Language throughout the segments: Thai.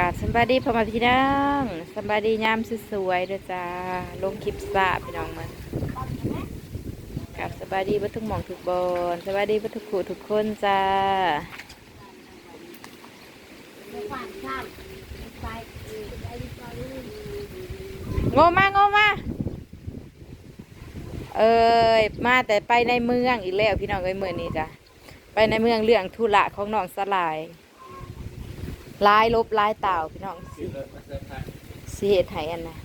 กาสบายดีพ่อมาพี่น้องสำบายดียามสวยๆด้อจ้าลงคลิปสาพี่น้องมันกาสบายดีบัทุหมองทุกบอนสบายดีบัทุขู่ทุกคนจ้าโง่มาโง่มาเอ้ยมาแต่ไปในเมืองอีกแล้วพี่น้องเอ้ยเมื่อนี้จ้ะไปในเมืองเรื่องธุระของน้องสลาย ลายลบลายเต่าพี่น้องสิสิเหตุให้อันนะ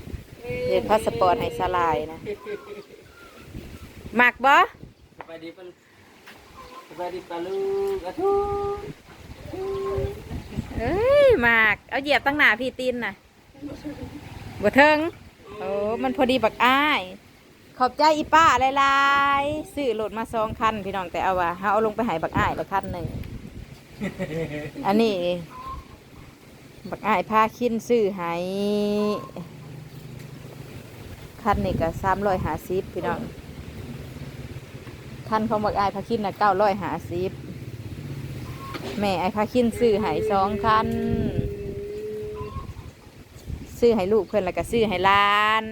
เหตุพาสปอร์ตให้สลายนะมักบ่สบายดีปะสบายดีปะลูกอะทุกเอ้ยมักเอาเหยียบตั้งหน้าพี่ตีนน่ะบ่เทิงโอ้มันพอดีบักอ้ายขอบใจอีป้าหลายๆซื้อรถมาสองคันพี่น้องแต่เอาว่าเฮาเอาลงไปให้บักอ้ายละคันหนึ่งอันนี้ บักอ้ายพาคินซื้อให้คันนี้ก็สามร้อยห้าสิบพี่น้องคันของบักอ้ายพาคินน่ะเก้าร้อยห้าสิบแม่ไอ้พาคินซื้อให้สองคันซื้อให้ลูกเพื่อนแล้วก็ซื้อให้หลาน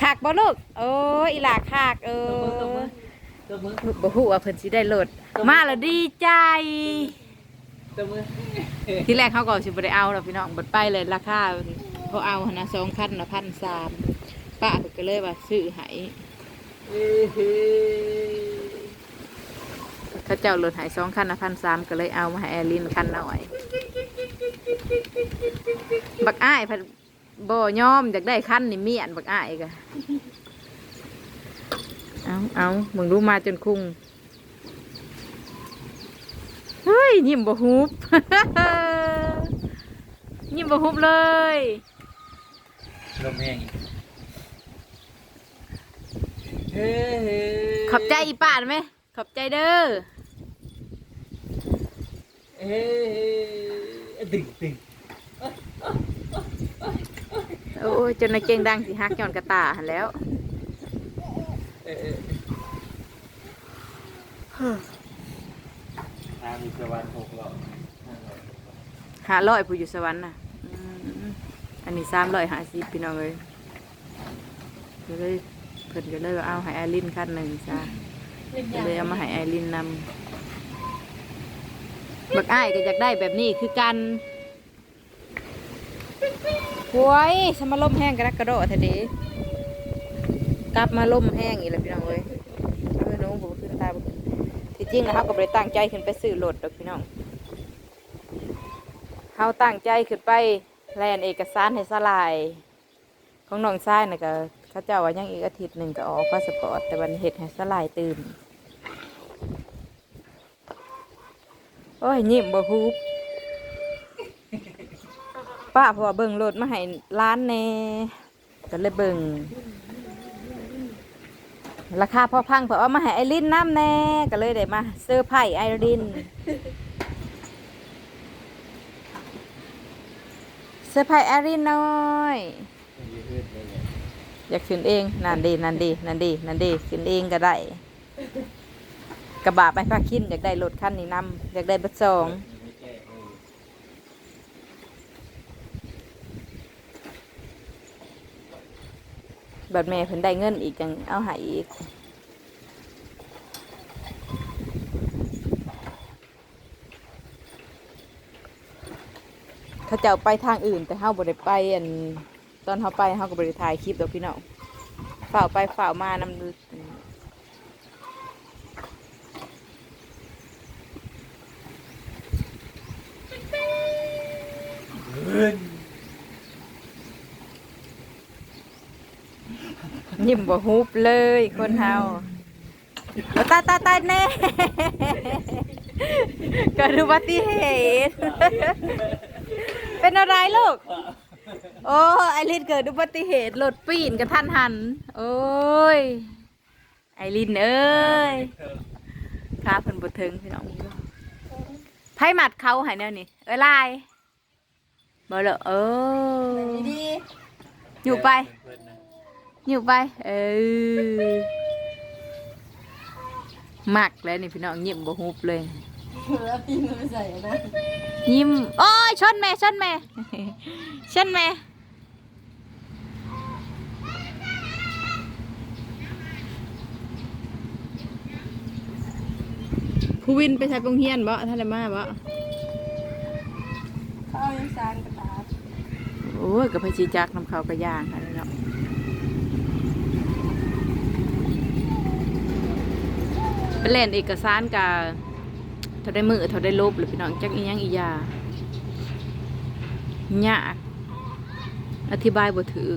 ขากบ่ลูกโอ้ยอีหลาขากเออตัวมือตัวมือบ่ฮู้ว่าเพิ่นสิได้รถ มาแล้วดีใจตัวมือที่แรกเขาก็สิบ่ได้เอาหรอกพี่น้องเบิดไปเลยราคาเขาเอาหั่นนะสองคันนะพันสามป้าเพิ่นก็เลยว่าซื้อให้เขาเจ้ารถให้สองคันนะพันสามก็เลยเอามาให้แอลินคันหน่อย บักอ้ายเพิ่นบ่ยอมอยากได้คันนี่เมียนบักอ้ายก็เอาเอามึงรู้มาจนคุ้ง เฮ้ ยยิ้มบ่ฮุบยิ้มบ่ฮุบเลยลมแห้งเฮ้ยขอบใจอีป้าได้ไหมขอบใจเด้อเฮ้ยดึงดึงโอ้ยจนในเก่งดังสิฮักย้อนกระตาหันแหล้วเออทางมีประวันหกหลอดหาร้อยผู้อยู่สวรรค์น่ะอืมอันนี้สามร้อยห้าสิบพี่น้องเลยก็เลยเพิ่นก็เลยว่าเอาให้ไอรินคันหนึ่งจ้าก็เลยเอามาให้ไอรินนำบักอ้ายก็อยากได้แบบนี้คือกันหวยสมาล่มแห้งกระดักกระโดดเถอะเดีกลับมาล่มแห้งอีกแล้วพี่น้องเลยเออน้องผมขึ้นตาบ่ขึ้นที่จ ริงนะเขาก็บ่ไปตั้งใจขึ้นไปซื้อรถดอกพี่น้องเขาตั้งใจขึ้นไปแลนเอกสารให้สลาย ของน้องชายนะก็เขาเจ้าว่ายังอีกอาทิตย์หนึ่งก็ออกพาสปอร์ตแต่วันเห็ดให้สลายตื่น โอ้ยยิ้มบ่ฮูบป้าพราะว่าเบิ่งรถมาให้ร้านแน่ก็เลยเบิ่ง ราคาพอพังเพราะเอามาให้ไอรินน้ำแน่ก็เลยได้มาเซอร์ไพรส์ไอรินเซอร์ไพรส์แอรินหน้อย อยากขึ้นเองนั่นดีนั่นดีนั่นดีนั่นดีขึ้นเองก็ได้ กระบะไปพักคินอยากได้รถคันนี้นำอยากได้เบัตรสอง บัดแม่เพิ่นได้เงินอีกจังเอาหายอีกเขาจะเอาไปทางอื่นแต่เฮาบ่ได้ไปอันตอนเฮาไปเฮาก็บ่ได้ถ่ายคลิปดอกพี่น้องฝ่าวไปฝ่าวมานำ ยิ้มบ่ฮุบเลยคนเฮาเอาตายตายตายแน่เกิดอุบัติเหตุ เป็นอะไรลูก โอ้ไอรินเกิดอุบัติเหตุรถปีนกระทันหัน โอ้ย ไอรินเอ้ยข้าเพิ่นบ่ถึงพี่น้องไพ่หมัดเขาใหายแนวนี้เอ้ยลายบ่เหรอเอออยู่ไป อยู่ไปเออมักแล้วนี่พี่น้องยิ้มบ่ฮุบเลยแล้วปีนไปใส่นะยิ้มโอ้ยชนแม่ชนแม่ชนแม่ผู้วินไปใช้ปงเฮียนบ่ท่านละมาบ่เขาเอายังสร้างกระตาโอ้ยกับพชีจักน้ำเขากระย่างอะไรเนาะ ไปเล่นเอกสารกับเท่าได้มือเท่าได้ลบหรือพี่น้องจักอีหยังอียายากอธิบายบ่ถือ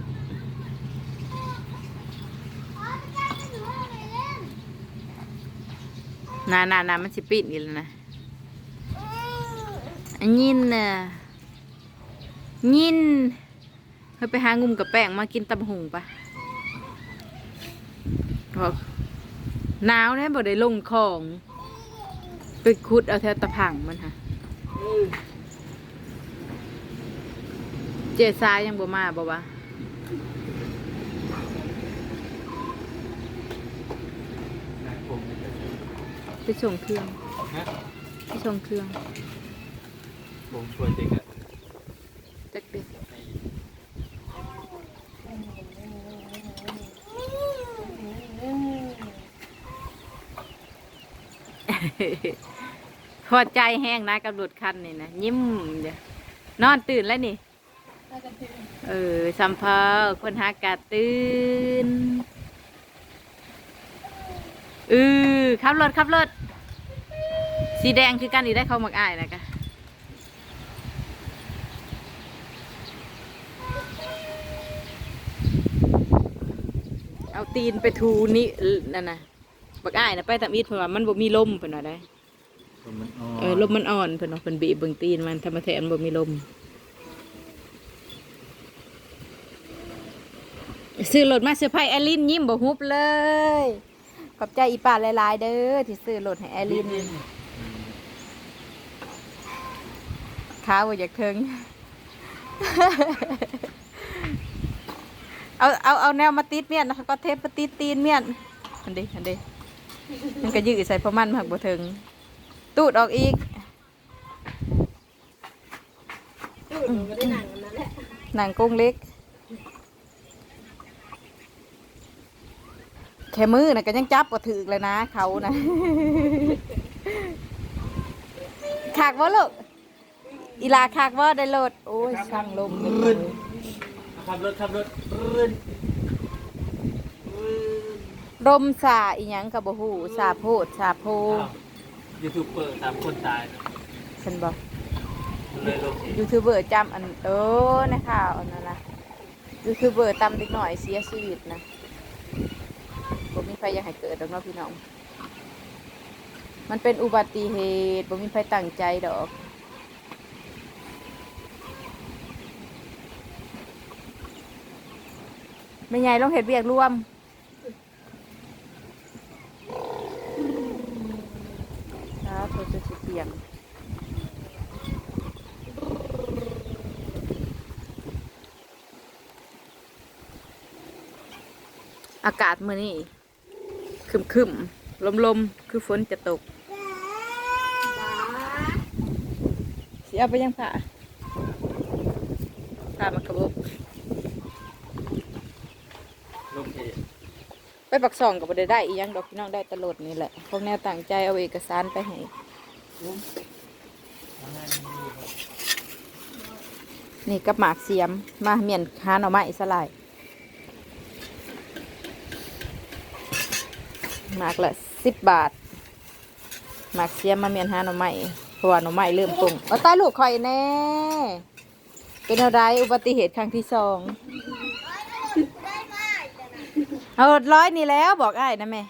นานานามันสิปิดอีกแล้วนะยินน่ะยินเฮ้ไปหางุ่มกับแป้งมากินตำหุงปะบอก หนาวเนี่ยบ่ได้ลงของไปคุดเอาแถวตะผังมันฮะเจซายยังบ่มาบ่วะนายผมไปส่งเครื่องฮะไปส่งเครื่องผมชวนเด็กอะ จักเด็ก พอใจแห้งนะกับรถคันนี่นะยิ้มเดี๋ยนอนตื่นแล้วนี่ เออสัมเพอคนหากาตื่นเออขับรถขับรถสีแดงคือกันอีได้เข้ามักอายนะกะเอาตีนไปทูนี่นั่นนะ บักอายนะไปตามอีดเพราะว่ามันบ่มีลมเพิ่นว่าได้ผมมันอ๋อเออลมมันอ่อนเพิ่นว่าเพิ่นบีบเบิ่งตีนมันธรรมแท้มันบ่มีลม ซื้อรถมาเซอร์ไพรส์แอลลินยิ้มบ่ฮุบเลย ขอบใจอีป่าหลายๆเด้อที่ซื้อรถให้แอลลินข้าวบ่อยากเทิงเอาเอาเอาแนวมาติดเมียนนะคะก็เทปมาติดตีนเมียนอันเดีอันเดี มันก็ยืดใส่ประมันผักบ่เทิงตูดออกอีกดูหนูไม่ได้หนังอันนั้นแหละหนังกรงเล็ก แค่มือนะก็ยังจับก็ถือเลยนะ เขานะขากว่าลูกอีลาขากว่าได้โหลด โอ้ยช่างลมเลยขับรถขับรถรื่นรื่ นลมสาอีหยังกับบ่ฮู้สาโพดสาโพอ้าวยูทูบเบอร์ตามคนตายนะฉันบอกเลยลงเองยูทูบเบอร์จำอันเออนะข่าวอันนั้นนะยูทูบเบอร์ตำเด็กหน่อยเสียชีวิตนะบ่มีใครอยากให้เกิดดอกเนาะพี่น้อง มันเป็นอุบัติเหตุบ่มีใครตั้งใจดอกไม่ใหญ่ลองเห็ดเบียกร่วม ครับโทรจะสิเปี ยง อากาศมื้อนี้ครึมคึมลมลมๆคือฝนจะตกสิเอาไปยังผ่าผ่ามากระบอกลงเองไปปักซองกับบ่ได้ได้อีหยังดอกพี่น้องได้ตลอดนี่แหละพวกแนวต่างใจเอาเอกสารไปให้ นี่กับหมากเสียมมาเมียนหาหน่อไม้สลายหมากละสิบบาทหมากเสียมมาเมียนหาหน่อไม้เพราะว่าหน่อไม้เริ่มปรุงเอาใต้ลูกข่อยแน่ เป็นอะไรอุบัติเหตุครั้งที่สองเอาร้อยนี่แล้วบอกไอ้นะแม่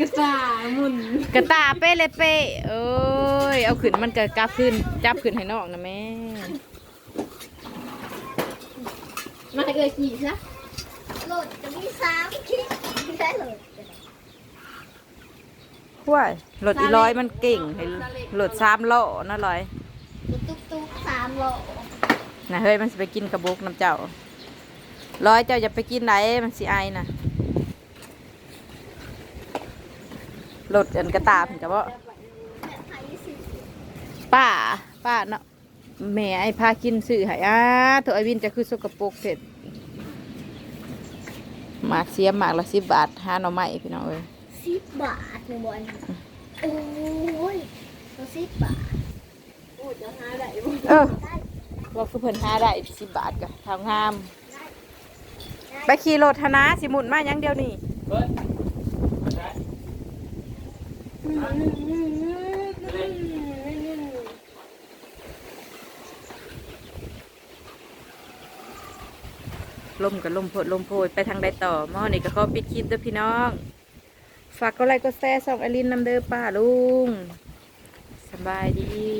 กระตามุนกระตาเป้เลยเป้เอ้ยเอาขึ้นมันกระกลับขึ้นจับขึ้นให้นอกนะแม่มาเกิดขี่ซะโหลดจะมีสามคลิปไม่ได้โหลดว้ายรถอีร้อยมันเก่งให้รถสามล้อนะร้อยตุ๊กตุ๊กสามโหลนะเฮ้ยมันสิไปกินกระบุกน้ำเจ้าร้อยเจ้าอย่าไปกินไหนมันสิไอนะ รถอันกระตาเพิ่นกะบ่ป้าป้าเนาะแม่ไอ้พากินสื่อให้อ่าตัวไอวินจะคือสกปรกเสร็จหมากเสียหมากละสิบบาทหาหน่อไม้พี่น้องเอ้ยสิบบาทหนึ่งบอลโอ้ยตัวสิบบาทโอ้ยจะหาได้บ่เออได้ว่าคือเพิ่นหาได้สิบบาทก็ทางงามได้ไปขี่รถธนาสิหมุนมาหยังเดียวนี่เบิร์ดมาได้ ลมกับลมโพดลมโพดไปทางใดต่อหม้อนี่ก็ขอปิดคลิปเด้อพี่น้อง ฝากก็ไลค์ก็แซ่ส่องอลินนำเด้อป้าลุงสบายดี